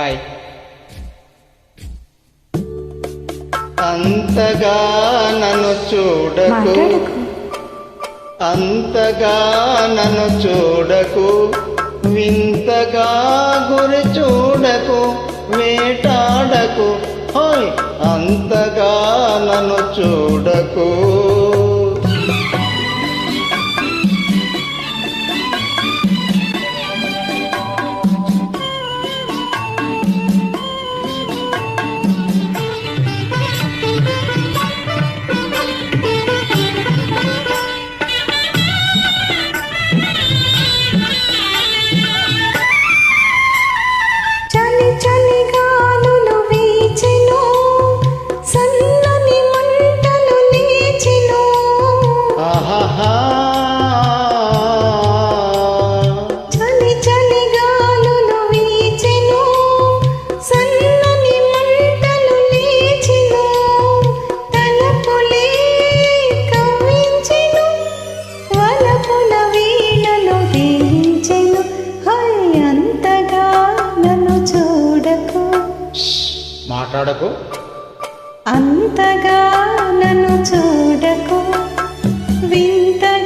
Hi అంతగా నన్ను చూడకు. అంతగా నన్ను చూడకు. వింతగా గురి చూడకు. వేటాడకు. హోయ్ అంతగా నన్ను మాట్లాడకు. అంతగా నన్ను చూడకు. వింతగా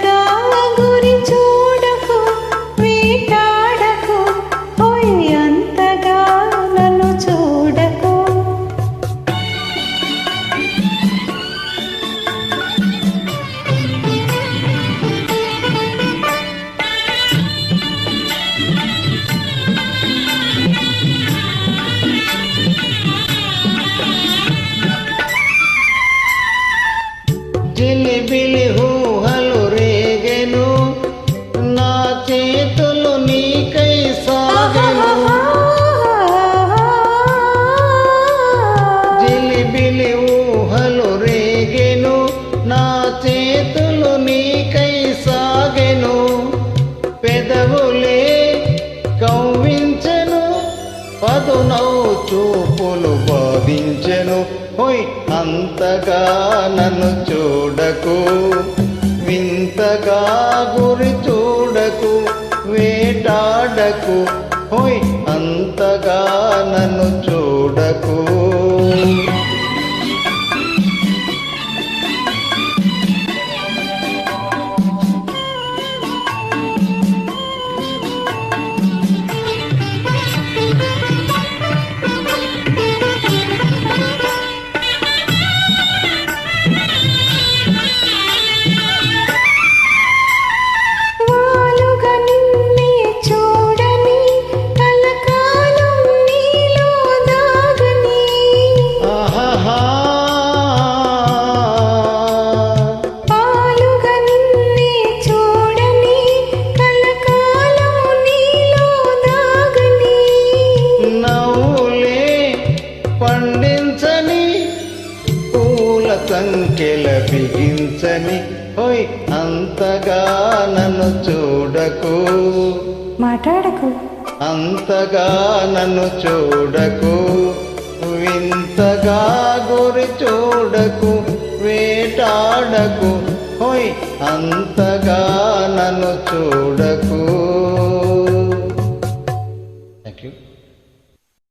జిలిబిలి ఊహలు రేగెను. నా చేతులు నీకై సాగెను. జిలిబిలి ఊహలు రేగెను. నా చేతులు నీకై సాగెను. పెదవులే కవ్వించెను పదునౌ చూపులు బాధించెను హొయ్ అంతగా నన్ను చూడకు. వింతగా గురి చూడకు వేటాడకు. హొయ్ అంతగా నన్ను చూడకు. పండించని పూల సంఖ్యల బిగించని ఓయ్ అంతగా నన్ను చూడకు. మాట్లాడకు. అంతగా నన్ను చూడకు. వింతగా గురి చూడకు వేటాడకు. ఓయ్ అంతగా నన్ను చూడకు. Thank you